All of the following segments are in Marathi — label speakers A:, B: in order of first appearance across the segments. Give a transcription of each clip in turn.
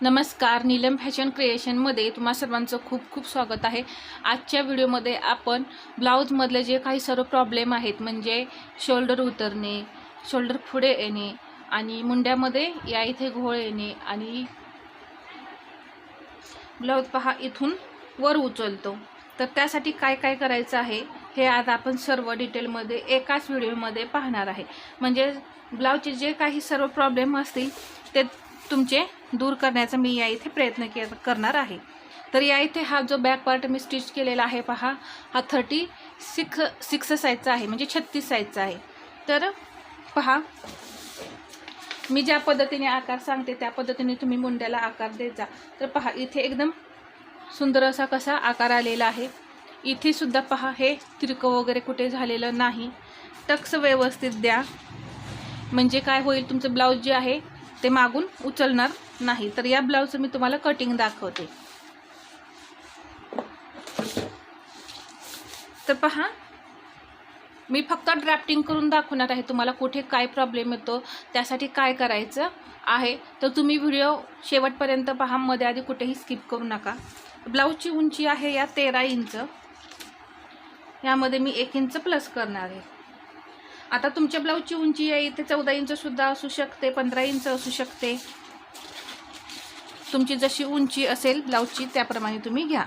A: नमस्कार नीलम फॅशन क्रिएशनमध्ये तुम्हा सर्वांचं खूप खूप स्वागत आहे. आजच्या व्हिडिओमध्ये आपण ब्लाऊजमधले जे काही सर्व प्रॉब्लेम आहेत म्हणजे शोल्डर उतरणे शोल्डर पुढे येणे आणि मुंड्यामध्ये या इथे घोळ येणे आणि ब्लाऊज पहा इथून वर उचलतो. तर त्यासाठी काय काय करायचं आहे हे आज आपण सर्व डिटेलमध्ये एकाच व्हिडिओमध्ये पाहणार आहे. म्हणजे ब्लाऊजचे जे काही सर्व प्रॉब्लेम असतील ते तुमचे दूर करण्याचा मी या इथे प्रयत्न के करणार आहे. तर या इथे हा जो बॅक पार्ट मी स्टिच केलेला आहे पहा हा थर्टी सिक्स सिक्स साईजचा आहे म्हणजे छत्तीस साईजचा आहे. तर पहा मी ज्या पद्धतीने आकार सांगते त्या पद्धतीने तुम्ही मुंड्याला आकार देत जा. तर पहा इथे एकदम सुंदर असा कसा आकार आलेला आहे. इथे सुद्धा पहा हे तिरकं वगैरे कुठे झालेलं नाही. टक्स व्यवस्थित द्या. म्हणजे काय होईल तुमचं ब्लाऊज जे आहे ते मागून उचलणार नाही. तर या ब्लाऊजचं मी तुम्हाला कटिंग दाखवते. तर पहा मी फक्त ड्राफ्टिंग करून दाखवणार आहे तुम्हाला कुठे काय प्रॉब्लेम येतो त्यासाठी काय करायचं आहे. तर तुम्ही व्हिडिओ शेवटपर्यंत पहा मध्ये आधी कुठेही स्किप करू नका. ब्लाऊजची उंची आहे या तेरा इंच. यामध्ये मी एक इंच प्लस करणार आहे. आता तुमच्या ब्लाऊजची उंची आहे इथे चौदा इंचसुद्धा असू शकते पंधरा इंच असू शकते. तुमची जशी उंची असेल ब्लाऊजची त्याप्रमाणे तुम्ही घ्या.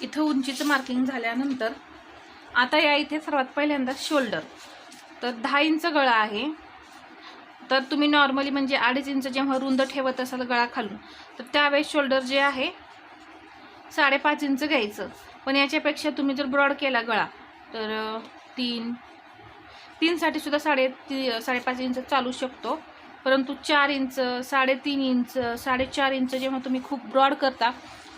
A: इथं उंचीचं मार्किंग झाल्यानंतर आता या इथे सर्वात पहिल्यांदा शोल्डर तर दहा इंच गळा आहे. तर तुम्ही नॉर्मली म्हणजे अडीच इंच जेव्हा रुंद ठेवत असाल गळा खालून तर त्यावेळेस शोल्डर जे आहे साडेपाच इंच घ्यायचं. पण याच्यापेक्षा तुम्ही जर ब्रॉड केला गळा तर तीन तीनसाठी सुद्धा साडे ती साडेपाच इंच चालू शकतो. परंतु चार इंच साडेतीन इंच साडेचार इंच जेव्हा तुम्ही खूप ब्रॉड करता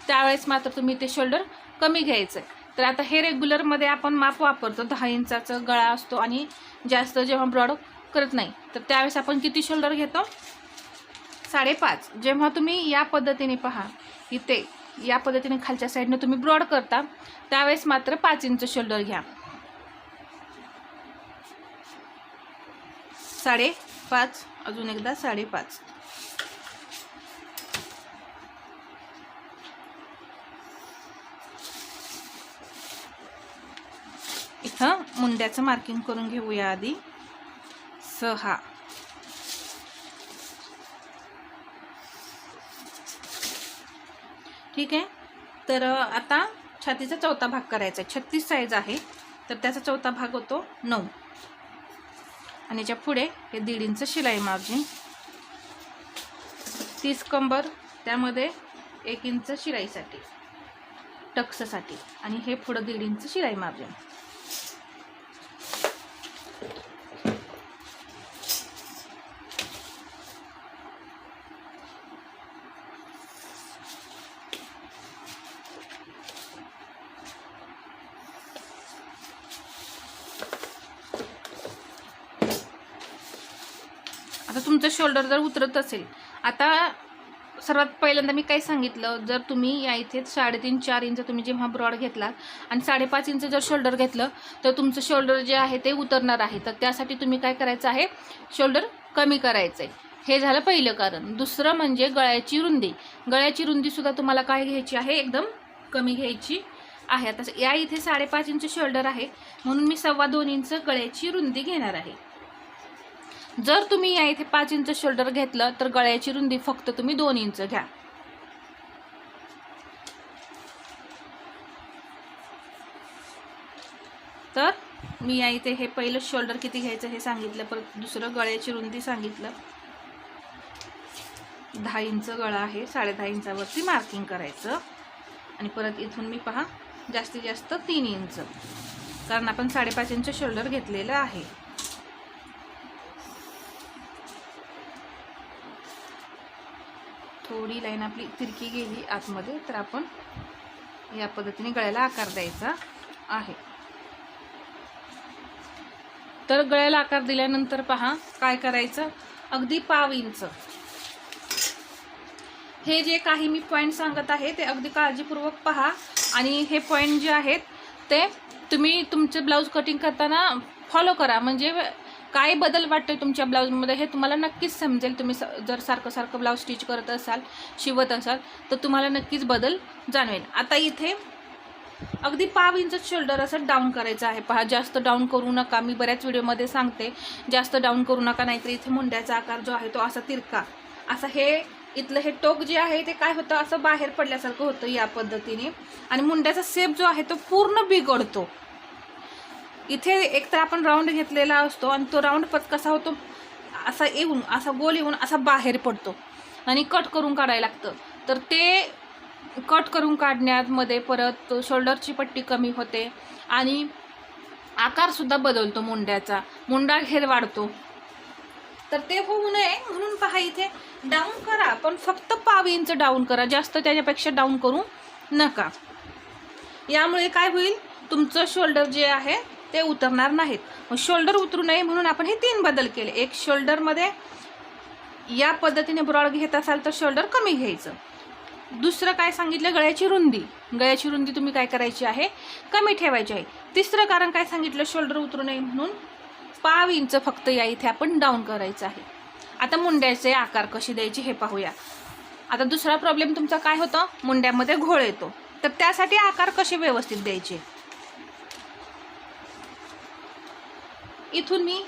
A: त्यावेळेस मात्र तुम्ही ते शोल्डर कमी घ्यायचं तर आता हे रेग्युलरमध्ये आपण माप वापरतो. दहा इंचाचं गळा असतो आणि जास्त जेव्हा ब्रॉड करत नाही. तर त्यावेळेस आपण किती शोल्डर घेतो? साडेपाच. जेव्हा तुम्ही या पद्धतीने पहा इथे या पद्धतीने खालच्या साईडनं तुम्ही ब्रॉड करता त्यावेळेस मात्र पाच इंच शोल्डर घ्या. साडेपाच. अजून एकदा साडेपाच. इथं मुंड्याचं मार्किंग करून घेऊया आधी. सहा ठीक आहे. तर आता छातीचा चौथा भाग करायचा आहे. छत्तीस साईज आहे. तर त्याचा चौथा भाग होतो नऊ. आणि याच्यापुढे हे दीड इंच शिलाई मार्जिन तीस कंबर त्यामध्ये एक इंच शिलाईसाठी टक्ससाठी. आणि हे पुढं दीड इंच शिलाई मार्जिन तुमचं शोल्डर जर उतरत असेल. आता सर्वात पहिल्यांदा मी काय सांगितलं जर तुम्ही या इथे साडेतीन चार इंच तुम्ही जेव्हा ब्रॉड घेतलात आणि साडेपाच इंच जर शोल्डर घेतलं तर तुमचं शोल्डर जे आहे ते उतरणार आहे. तर त्यासाठी तुम्ही काय करायचं आहे? शोल्डर कमी करायचं आहे हे झालं पहिलं कारण. दुसरं म्हणजे गळ्याची रुंदी. गळ्याची रुंदीसुद्धा तुम्हाला काय घ्यायची आहे? एकदम कमी घ्यायची आहे. आता या इथे साडेपाच इंच शोल्डर आहे. म्हणून मी सव्वा दोन इंच गळ्याची रुंदी घेणार आहे. जर तुम्ही या इथे पाच इंच शोल्डर घेतलं तर गळ्याची रुंदी फक्त तुम्ही दोन इंच घ्या. तर मी या इथे हे पहिलं शोल्डर किती घ्यायचं हे सांगितलं परत दुसरं गळ्याची रुंदी सांगितलं. दहा इंच गळा आहे साडेदहा इंचावरती मार्किंग करायचं. आणि परत इथून मी पहा जास्तीत जास्त तीन इंच. कारण आपण साडेपाच इंच शोल्डर घेतलेलं आहे. थोडी लाईन आपली तिरकी गेली आतमध्ये तर आपण या पद्धतीने गळ्याला आकार द्यायचा आहे. तर गळ्याला आकार दिल्यानंतर पहा काय करायचं? अगदी पाव इंच. हे जे काही मी पॉईंट सांगत आहे ते अगदी काळजीपूर्वक पहा. आणि हे पॉईंट जे आहेत ते तुम्ही तुमचे ब्लाऊज कटिंग करताना फॉलो करा. म्हणजे काय बदल वाटतोय तुमच्या ब्लाऊजमध्ये हे तुम्हाला नक्कीच समजेल. तुम्ही स जर सारखं सारखं ब्लाऊज स्टिच करत असाल शिवत असाल तर तुम्हाला नक्कीच बदल जाणवेल. आता इथे अगदी पाव इंच शोल्डर असं डाऊन करायचं आहे. पहा जास्त डाऊन करू नका. मी बऱ्याच व्हिडिओमध्ये सांगते जास्त डाऊन करू नका नाहीतर इथे मुंड्याचा आकार जो आहे तो असा तिरका. असं हे इथलं हे टोक जे आहे ते काय होतं? असं बाहेर पडल्यासारखं होतं या पद्धतीने. आणि मुंड्याचा सेप जो आहे तो पूर्ण बिघडतो. इथे एकतर आपण राऊंड घेतलेला असतो आणि तो राऊंड पत कसा होतो असा येऊन असा गोल येऊन असा बाहेर पडतो. आणि कट करून काढायला लागतं. तर ते कट करून काढण्यामध्ये परत शोल्डरची पट्टी कमी होते आणि आकारसुद्धा बदलतो मुंड्याचा. मुंडा घेर वाढतो. तर ते होऊ नये म्हणून पहा इथे डाऊन करा पण फक्त पाव इंच डाऊन करा. जास्त त्याच्यापेक्षा डाऊन करू नका. यामुळे काय होईल? तुमचं शोल्डर जे आहे ते उतरणार नाहीत. मग शोल्डर उतरू नये म्हणून आपण हे तीन बदल केले. एक शोल्डरमध्ये या पद्धतीने ब्रॉड घेत असाल तर शोल्डर कमी घ्यायचं. दुसरं काय सांगितलं? गळ्याची रुंदी. गळ्याची रुंदी तुम्ही काय करायची आहे? कमी ठेवायची आहे. तिसरं कारण काय सांगितलं? शोल्डर उतरू नये म्हणून पाव इंच फक्त या इथे आपण डाऊन करायचं आहे. आता मुंड्याचे आकार कसे द्यायचे हे पाहूया. आता दुसरा प्रॉब्लेम तुमचा काय होतं? मुंड्यामध्ये घोळ येतो. तर त्यासाठी आकार कसे व्यवस्थित द्यायचे? इथून मी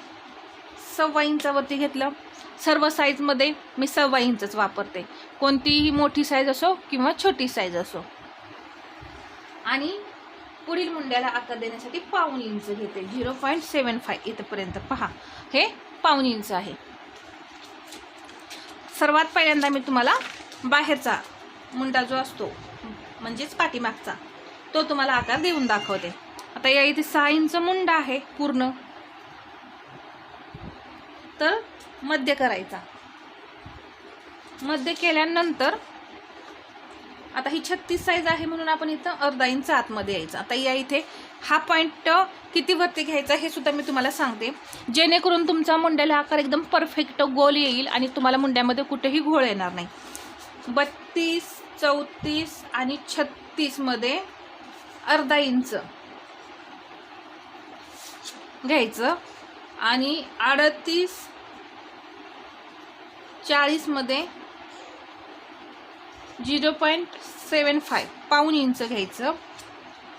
A: सव्वा इंचावरती घेतलं. सर्व साईजमध्ये मी सव्वा इंचच वापरते. कोणतीही मोठी साईज असो किंवा छोटी साईज असो. आणि पुढील मुंड्याला आकार देण्यासाठी पाऊन इंच घेते. झिरो पॉईंट सेवन फाय इथपर्यंत पहा. हे पाऊन इंच आहे. सर्वात पहिल्यांदा मी तुम्हाला बाहेरचा मुंडा जो असतो म्हणजेच पाठीमागचा तो तुम्हाला आकार देऊन दाखवते. आता या इथे सहा इंच मुंडा आहे पूर्ण. तर मध्य करायचा. मध्य केल्यानंतर आता ही छत्तीस साईज आहे म्हणून आपण इथं अर्धा इंच आतमध्ये यायचं. आता या इथे हा पॉईंट किती वरती घ्यायचा हे सुद्धा मी तुम्हाला सांगते. जेणेकरून तुमचा मुंड्याला आकार एकदम परफेक्ट गोल येईल आणि तुम्हाला मुंड्यामध्ये कुठेही घोळ येणार नाही. बत्तीस चौतीस आणि छत्तीसमध्ये अर्धा इंच घ्यायचं. आणि अडतीस चाळीसमध्ये झिरो पॉईंट सेवन फाय पाऊन इंच घ्यायचं.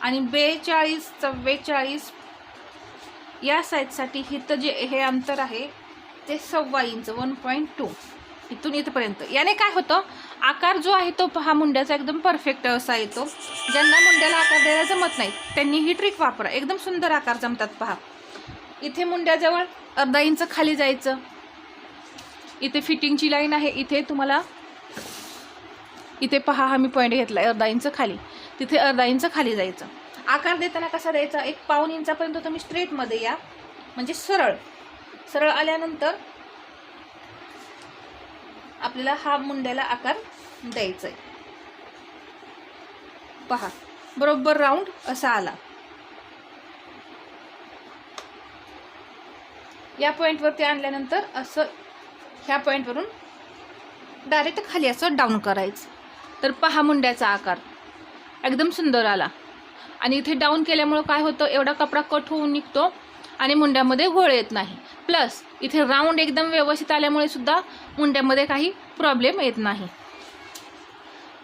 A: आणि बेचाळीस चव्वेचाळीस या साईजसाठी इथं जे हे अंतर आहे ते सव्वा इंच वन पॉईंट टू. इथून इथपर्यंत. याने काय होतं? आकार जो आहे तो पहा मुंड्याचा एकदम परफेक्ट असा येतो. ज्यांना मुंड्याला आकार द्यायला जमत नाही त्यांनी ही ट्रिक वापरा. एकदम सुंदर आकार जमतात पहा. इथे मुंड्याजवळ अर्धा इंच खाली जायचं. इथे फिटिंगची लाईन आहे. इथे तुम्हाला इथे पहा हा मी पॉईंट घेतला आहे अर्धा इंच खाली. तिथे अर्धा इंच खाली जायचं. आकार देताना कसा द्यायचा? एक पाऊन इंचापर्यंत तुम्ही स्ट्रेटमध्ये या. म्हणजे सरळ. सरळ आल्यानंतर आपल्याला हा मुंड्याला आकार द्यायचा आहे पहा. बरोबर राऊंड असा आला. या पॉईंटवरती आणल्यानंतर असं ह्या पॉईंटवरून डायरेक्ट खाली असं डाऊन करायचं. तर पहा मुंड्याचा आकार. एकदम सुंदर आला. आणि इथे डाऊन केल्यामुळं काय होतं? एवढा कपडा कट होऊन निघतो आणि मुंड्यामध्ये घोळ येत नाही. प्लस इथे राऊंड एकदम व्यवस्थित आल्यामुळे सुद्धा मुंड्यामध्ये काही प्रॉब्लेम येत नाही.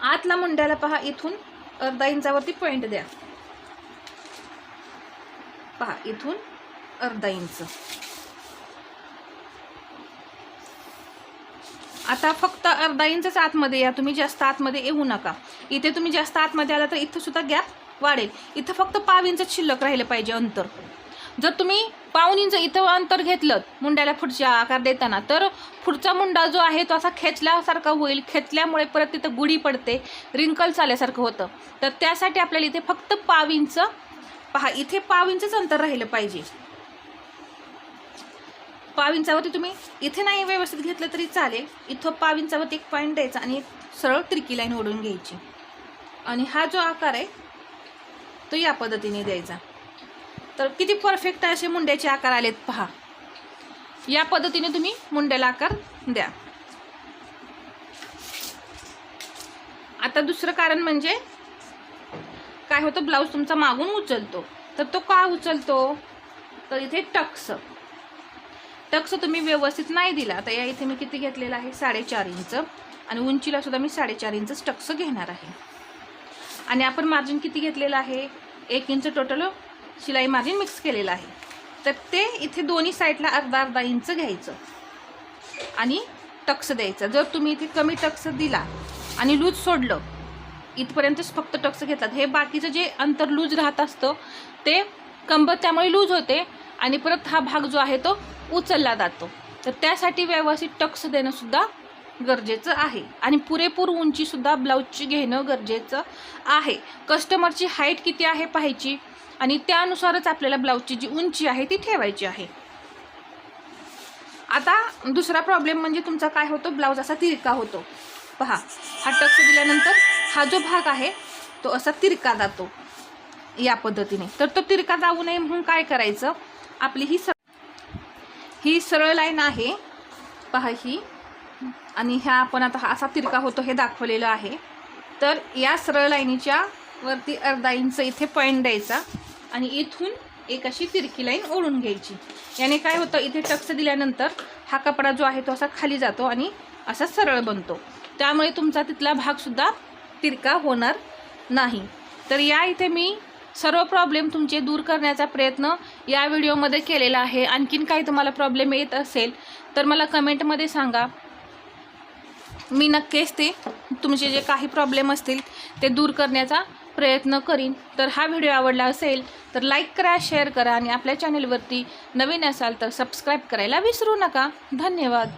A: आतला मुंड्याला पहा इथून अर्धा इंचावरती पॉईंट द्या. पहा इथून अर्धा इंच. आता फक्त अर्धा इंचच आतमध्ये या. तुम्ही जास्त आतमध्ये येऊ नका. इथे तुम्ही जास्त आतमध्ये आला तर इथं सुद्धा गॅप वाढेल. इथं फक्त पाव इंच शिल्लक राहिलं पाहिजे अंतर. जर तुम्ही पाऊन इंच इथं अंतर घेतलं मुंड्याला पुढच्या आकार देताना तर पुढचा मुंडा जो आहे तो असा खेचल्यासारखा होईल. खेचल्यामुळे परत तिथं गुढी पडते रिंकल्स आल्यासारखं होतं. तर त्यासाठी आपल्याला इथे फक्त पाव इंच पहा इथे पाव इंचच अंतर राहिलं पाहिजे. पाव इंचावरती तुम्ही इथे नाही व्यवस्थित घेतलं तरी चालेल. इथं पाव इंचावरती एक पॉईंट द्यायचा आणि सरळ तिरकी लाईन ओढून घ्यायची. आणि हा जो आकार आहे तो या पद्धतीने द्यायचा. तर किती परफेक्ट असे मुंड्याचे आकार आलेत पहा. या पद्धतीने तुम्ही मुंड्याला आकार द्या. आता दुसरं कारण म्हणजे काय होतं? ब्लाऊज तुमचा मागून उचलतो. तर तो का उचलतो? तर इथे टक्स. टक्स तुम्ही व्यवस्थित नाही दिला आता या इथे मी किती घेतलेलं आहे? साडेचार इंच. आणि उंचीला सुद्धा मी साडेचार इंच टक्स घेणार आहे. आणि आपण मार्जिन किती घेतलेलं आहे? एक इंच टोटल शिलाई मार्जिन मिक्स केलेलं आहे. तर ते इथे दोन्ही साईडला अर्धा अर्धा इंच घ्यायचं. आणि टक्स द्यायचं. जर तुम्ही इथे कमी टक्स दिला आणि लूज सोडलं इथपर्यंतच फक्त टक्स घेतात हे बाकीचं जे अंतर लूज राहत असतं ते कंबर त्यामुळे लूज होते आणि परत हा भाग जो आहे तो उचलला जातो. तर त्यासाठी व्यवस्थित टक्स देणंसुद्धा गरजेचं आहे. आणि पुरेपूर उंचीसुद्धा ब्लाऊजची घेणं गरजेचं आहे. कस्टमरची हाईट किती आहे पाहायची आणि त्यानुसारच आपल्याला ब्लाऊजची जी उंची आहे ती ठेवायची आहे. आता दुसरा प्रॉब्लेम म्हणजे तुमचा काय होतो? ब्लाऊज असा तिरका होतो. पहा हा टक्स दिल्यानंतर हा जो भाग आहे तो असा तिरका जातो या पद्धतीने. तर तो तिरका जाऊ नये म्हणून काय करायचं? आपली ही स ही सरळ लाईन आहे. पहा ही. आणि ह्या आपण आता हा असा तिरका होतो हे दाखवलेलं आहे. तर या सरळ लाईनीच्या वरती अर्धा इंच इथे पॉईंट द्यायचा आणि इथून एक अशी तिरकी लाईन ओढून घ्यायची. याने काय होतं इथे टक्स दिल्यानंतर हा कपडा जो आहे तो असा खाली जातो आणि असा सरळ बनतो. त्यामुळे तुमचा तिथला भागसुद्धा तिरका होणार नाही. तर या इथे मी सर्व प्रॉब्लेम तुमचे दूर करण्याचा प्रयत्न या व्हिडिओमध्ये केलेला आहे. आणखीन काही तुम्हाला प्रॉब्लेम येत असेल तर मला कमेंटमध्ये सांगा. मी नक्कीच ते तुमचे जे काही प्रॉब्लेम असतील ते दूर करण्याचा प्रयत्न करीन. तर हा व्हिडिओ आवडला असेल तर लाईक करा शेअर करा आणि आपल्या चॅनेलवरती नवीन असाल तर सबस्क्राईब करायला विसरू नका. धन्यवाद.